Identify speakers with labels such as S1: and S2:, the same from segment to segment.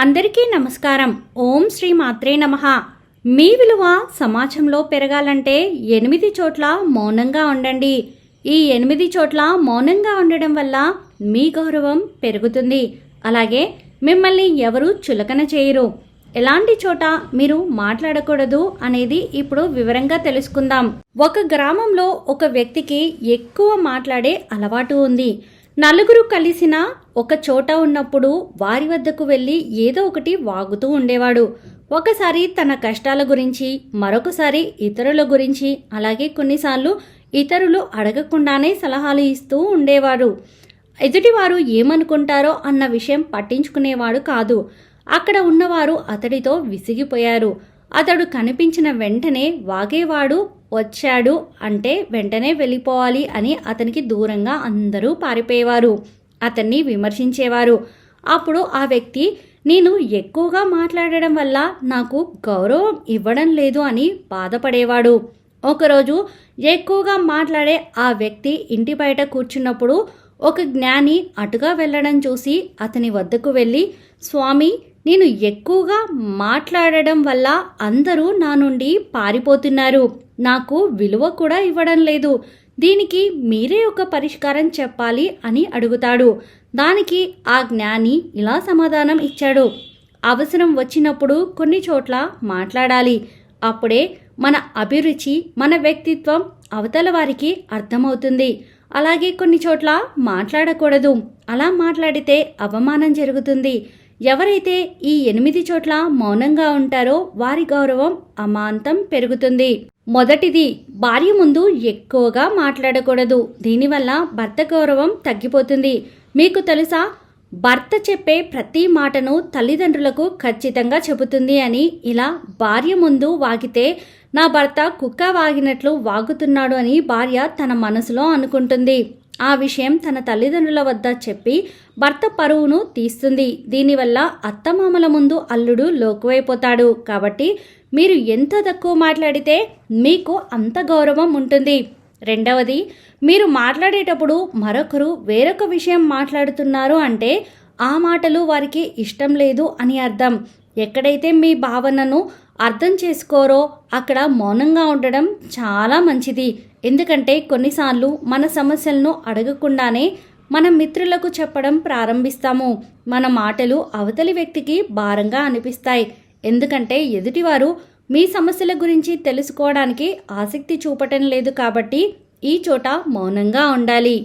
S1: అందరికీ నమస్కారం. ఓం శ్రీ మాత్రే నమ. మీ విలువ సమాజంలో పెరగాలంటే ఎనిమిది చోట్ల మౌనంగా ఉండండి. ఈ ఎనిమిది చోట్ల మౌనంగా ఉండడం వల్ల మీ గౌరవం పెరుగుతుంది. అలాగే మిమ్మల్ని ఎవరు చులకన చేయరు. ఎలాంటి చోట మీరు మాట్లాడకూడదు అనేది ఇప్పుడు వివరంగా తెలుసుకుందాం. ఒక గ్రామంలో ఒక వ్యక్తికి ఎక్కువ మాట్లాడే అలవాటు ఉంది. నలుగురు కలిసిన ఒక చోట ఉన్నప్పుడు వారి వద్దకు వెళ్ళి ఏదో ఒకటి వాగుతూ ఉండేవాడు. ఒకసారి తన కష్టాల గురించి మరొకసారి ఇతరుల గురించి అలాగే కొన్నిసార్లు ఇతరులు అడగకుండానే సలహాలు ఇస్తూ ఉండేవారు ఎదుటివారు ఏమనుకుంటారో అన్న విషయం పట్టించుకునేవాడు కాదు. అక్కడ ఉన్నవారు అతడితో విసిగిపోయారు. అతడు కనిపించిన వెంటనే వాగేవాడు వచ్చాడు అంటే వెంటనే వెళ్ళిపోవాలి అని అతనికి దూరంగా అందరూ పారిపోయేవారు. అతన్ని విమర్శించేవారు. అప్పుడు ఆ వ్యక్తి నేను ఎక్కువగా మాట్లాడడం వల్ల నాకు గౌరవం ఇవ్వడం లేదు అని బాధపడేవాడు. ఒకరోజు ఎక్కువగా మాట్లాడే ఆ వ్యక్తి ఇంటి బయట కూర్చున్నప్పుడు ఒక జ్ఞాని అటుగా వెళ్ళడం చూసి అతని వద్దకు వెళ్ళి స్వామి నేను ఎక్కువగా మాట్లాడడం వల్ల అందరూ నా నుండి పారిపోతున్నారు. నాకు విలువ కూడా ఇవ్వడం లేదు. దీనికి మీరే ఒక పరిష్కారం చెప్పాలి అని అడుగుతాడు. దానికి ఆ జ్ఞాని ఇలా సమాధానం ఇచ్చాడు. అవసరం వచ్చినప్పుడు కొన్ని చోట్ల మాట్లాడాలి. అప్పుడే మన అభిరుచి మన వ్యక్తిత్వం అవతల వారికి అర్థమవుతుంది. అలాగే కొన్ని చోట్ల మాట్లాడకూడదు. అలా మాట్లాడితే అవమానం జరుగుతుంది. ఎవరైతే ఈ ఎనిమిది చోట్ల మౌనంగా ఉంటారో వారి గౌరవం అమాంతం పెరుగుతుంది. మొదటిది భార్య ముందు ఎక్కువగా మాట్లాడకూడదు. దీనివల్ల భర్త గౌరవం తగ్గిపోతుంది. మీకు తెలుసా? భర్త చెప్పే ప్రతి మాటను తల్లిదండ్రులకు ఖచ్చితంగా చెబుతుంది అని ఇలా భార్య ముందు వాగితే నా భర్త కుక్క వాగినట్లు వాగుతున్నాడు అని భార్య తన మనసులో అనుకుంటుంది. ఆ విషయం తన తల్లిదండ్రుల వద్ద చెప్పి భర్త పరువును తీస్తుంది. దీనివల్ల అత్తమామల ముందు అల్లుడు లోకువైపోతాడు. కాబట్టి మీరు ఎంత తక్కువ మాట్లాడితే మీకు అంత గౌరవం ఉంటుంది. రెండవది మీరు మాట్లాడేటప్పుడు మరొకరు వేరొక విషయం మాట్లాడుతున్నారు అంటే ఆ మాటలు వారికి ఇష్టం లేదు అని అర్థం. ఎక్కడైతే మీ భావనను అర్థం చేసుకోరో అక్కడ మౌనంగా ఉండడం చాలా మంచిది. ఎందుకంటే కొన్నిసార్లు మన సమస్యలను అడగకుండానే మన మిత్రులకు చెప్పడం ప్రారంభిస్తాము. మన మాటలు అవతలి వ్యక్తికి భారంగా అనిపిస్తాయి. ఎందుకంటే ఎదుటివారు మీ సమస్యల గురించి తెలుసుకోవడానికి ఆసక్తి చూపటం లేదు కాబట్టి ఈ చోట మౌనంగా ఉండాలి.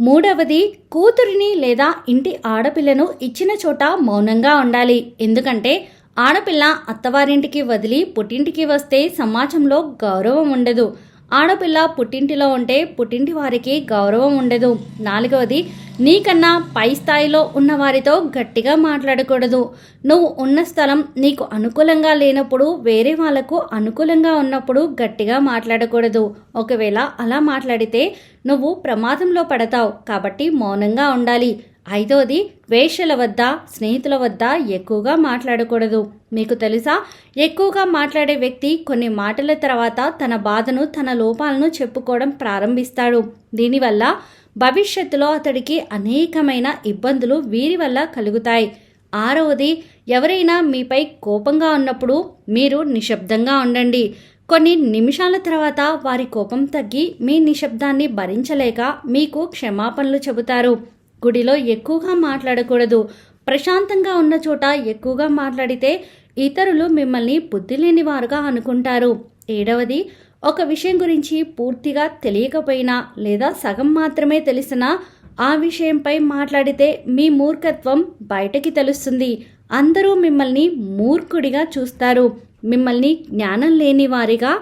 S1: మూడవది కూతురిని లేదా ఇంటి ఆడపిల్లను ఇచ్చిన చోట మౌనంగా ఉండాలి. ఎందుకంటే ఆడపిల్ల అత్తవారింటికి వదిలి పుట్టింటికి వస్తే సమాజంలో గౌరవం ఉండదు. ఆడపిల్ల పుట్టింటిలో ఉంటే పుట్టింటి వారికి గౌరవం ఉండదు. నాలుగవది నీకన్నా పై స్థాయిలో ఉన్న వారితో గట్టిగా మాట్లాడకూడదు. నువ్వు ఉన్న స్థలం నీకు అనుకూలంగా లేనప్పుడు వేరే వాళ్ళకు అనుకూలంగా ఉన్నప్పుడు గట్టిగా మాట్లాడకూడదు. ఒకవేళ అలా మాట్లాడితే నువ్వు ప్రమాదంలో పడతావు కాబట్టి మౌనంగా ఉండాలి. ఐదవది వేషల వద్ద స్నేహితుల వద్ద ఎక్కువగా మాట్లాడకూడదు. మీకు తెలుసా? ఎక్కువగా మాట్లాడే వ్యక్తి కొన్ని మాటల తర్వాత తన బాధను తన లోపాలను చెప్పుకోవడం ప్రారంభిస్తాడు. దీనివల్ల భవిష్యత్తులో అతడికి అనేకమైన ఇబ్బందులు వీరి వల్ల కలుగుతాయి. ఆరవది ఎవరైనా మీపై కోపంగా ఉన్నప్పుడు మీరు నిశ్శబ్దంగా ఉండండి. కొన్ని నిమిషాల తర్వాత వారి కోపం తగ్గి మీ నిశ్శబ్దాన్ని భరించలేక మీకు క్షమాపణలు చెబుతారు. గుడిలో ఎక్కువగా మాట్లాడకూడదు. ప్రశాంతంగా ఉన్న చోట ఎక్కువగా మాట్లాడితే ఇతరులు మిమ్మల్ని బుద్ధి లేని వారుగా అనుకుంటారు. ఏడవది ఒక విషయం గురించి పూర్తిగా తెలియకపోయినా లేదా సగం మాత్రమే తెలిసినా ఆ విషయంపై మాట్లాడితే మీ మూర్ఖత్వం బయటకి తెలుస్తుంది. అందరూ మిమ్మల్ని మూర్ఖుడిగా చూస్తారు. మిమ్మల్ని జ్ఞానం లేని వారిగా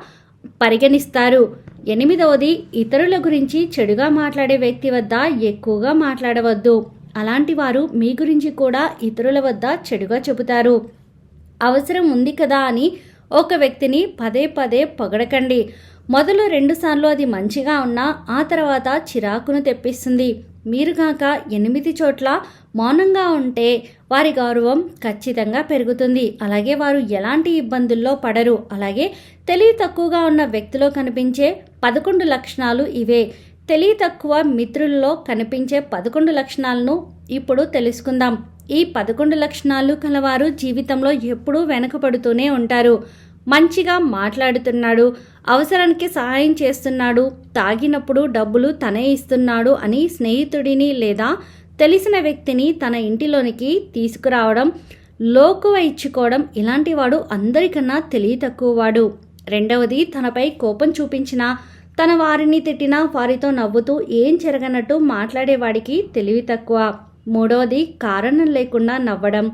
S1: పరిగణిస్తారు. ఎనిమిదవది ఇతరుల గురించి చెడుగా మాట్లాడే వ్యక్తి వద్ద ఎక్కువగా మాట్లాడవద్దు. అలాంటి వారు మీ గురించి కూడా ఇతరుల వద్ద చెడుగా చెబుతారు. అవసరం ఉంది కదా అని ఒక వ్యక్తిని పదే పదే పొగడకండి. మొదలు రెండుసార్లు అది మంచిగా ఉన్నా ఆ తర్వాత చిరాకును తెప్పిస్తుంది. మీరు కాక ఎనిమిది చోట్ల మౌనంగా ఉంటే వారి గౌరవం ఖచ్చితంగా పెరుగుతుంది. అలాగే వారు ఎలాంటి ఇబ్బందుల్లో పడరు. అలాగే తెలివి తక్కువగా ఉన్న వ్యక్తిలో కనిపించే పదకొండు లక్షణాలు ఇవే. తెలివి తక్కువ మిత్రుల్లో కనిపించే పదకొండు లక్షణాలను ఇప్పుడు తెలుసుకుందాం. ఈ పదకొండు లక్షణాలు కలవారు జీవితంలో ఎప్పుడూ వెనకబడుతూనే ఉంటారు. మంచిగా మాట్లాడుతున్నాడు అవసరానికి సహాయం చేస్తున్నాడు తాగినప్పుడు డబ్బులు తనే ఇస్తున్నాడు అని స్నేహితుడిని లేదా తెలిసిన వ్యక్తిని తన ఇంటిలోనికి తీసుకురావడం లోకువ ఇచ్చుకోవడం ఇలాంటి వాడు అందరికన్నా తెలివి తక్కువవాడు రెండవది తనపై కోపం చూపించిన తన వారిని తిట్టినా వారితో నవ్వుతూ ఏం జరగనట్టు మాట్లాడేవాడికి తెలివి తక్కువ. మూడవది కారణం లేకుండా నవ్వడం.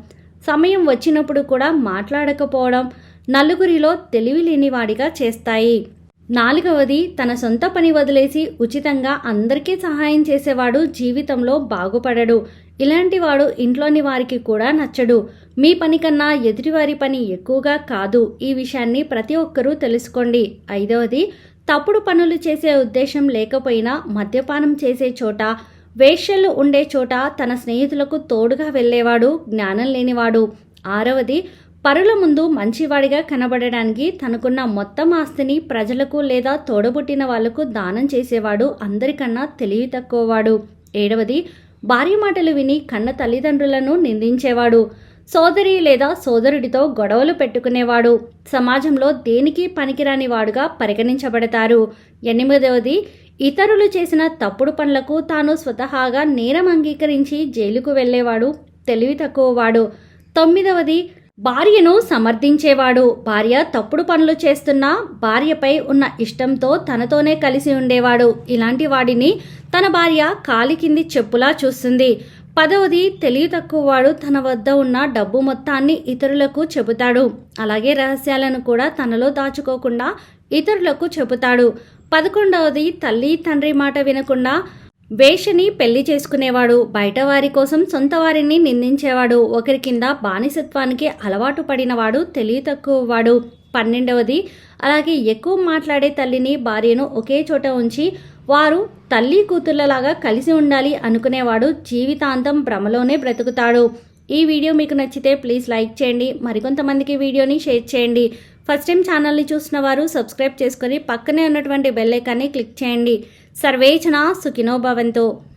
S1: సమయం వచ్చినప్పుడు కూడా మాట్లాడకపోవడం నలుగురిలో తెలివి లేనివాడిగా చేస్తాయి. నాలుగవది తన సొంత పని వదిలేసి ఉచితంగా అందరికీ సహాయం చేసేవాడు జీవితంలో బాగుపడడు. ఇలాంటి వాడు ఇంట్లోని వారికి కూడా నచ్చడు. మీ పని కన్నా ఎదుటివారి పని ఎక్కువగా కాదు. ఈ విషయాన్ని ప్రతి ఒక్కరూ తెలుసుకోండి. ఐదవది తప్పుడు పనులు చేసే ఉద్దేశం లేకపోయినా మద్యపానం చేసే చోట వేష్యలు ఉండే చోట తన స్నేహితులకు తోడుగా వెళ్ళేవాడు జ్ఞానం లేనివాడు. ఆరవది పరుల ముందు మంచివాడిగా కనబడడానికి తనకున్న మొత్తం ఆస్తిని ప్రజలకు లేదా తోడబుట్టిన వాళ్ళకు దానం చేసేవాడు అందరికన్నా తెలివి తక్కువవాడు. ఏడవది భార్య మాటలు విని కన్న తల్లిదండ్రులను నిందించేవాడు. సోదరి లేదా సోదరుడితో గొడవలు పెట్టుకునేవాడు. సమాజంలో దేనికి పనికిరాని వాడుగా పరిగణించబడతారు. ఎనిమిదవది ఇతరులు చేసిన తప్పుడు పనులకు తాను స్వతహాగా నేరం అంగీకరించి జైలుకు వెళ్ళేవాడు తెలివి తక్కువవాడు. తొమ్మిదవది భార్యను సమర్థించేవాడు. భార్య తప్పుడు పనులు చేస్తున్నా భార్యపై ఉన్న ఇష్టంతో తనతోనే కలిసి ఉండేవాడు. ఇలాంటి వాడిని తన భార్య కాలి కింది చెప్పులా చూస్తుంది. పదవది తెలివి తక్కువవాడు. తన వద్ద ఉన్న డబ్బు మొత్తాన్ని ఇతరులకు చెబుతాడు. అలాగే రహస్యాలను కూడా తనలో దాచుకోకుండా ఇతరులకు చెబుతాడు. పదకొండవది తల్లి తండ్రి మాట వినకుండా వేషని పెళ్ళి చేసుకునేవాడు బయట వారి కోసం సొంత వారిని నిందించేవాడు ఒకరి కింద బానిసత్వానికి అలవాటు పడినవాడు తెలివి తక్కువవాడు. పన్నెండవది అలాగే ఎక్కువ మాట్లాడే తల్లిని భార్యను ఒకే చోట ఉంచి వారు తల్లి కూతుళ్ళలాగా కలిసి ఉండాలి అనుకునేవాడు జీవితాంతం భ్రమలోనే బ్రతుకుతాడు. ఈ వీడియో మీకు నచ్చితే ప్లీజ్ లైక్ చేయండి. మరికొంతమందికి వీడియోని షేర్ చేయండి. ఫస్ట్ టైం ఛానల్ని చూసిన వారు సబ్స్క్రైబ్ చేసుకొని పక్కనే ఉన్నటువంటి బెల్ ఐకాన్ని క్లిక్ చేయండి. సర్వేచన సుఖినోభవంతో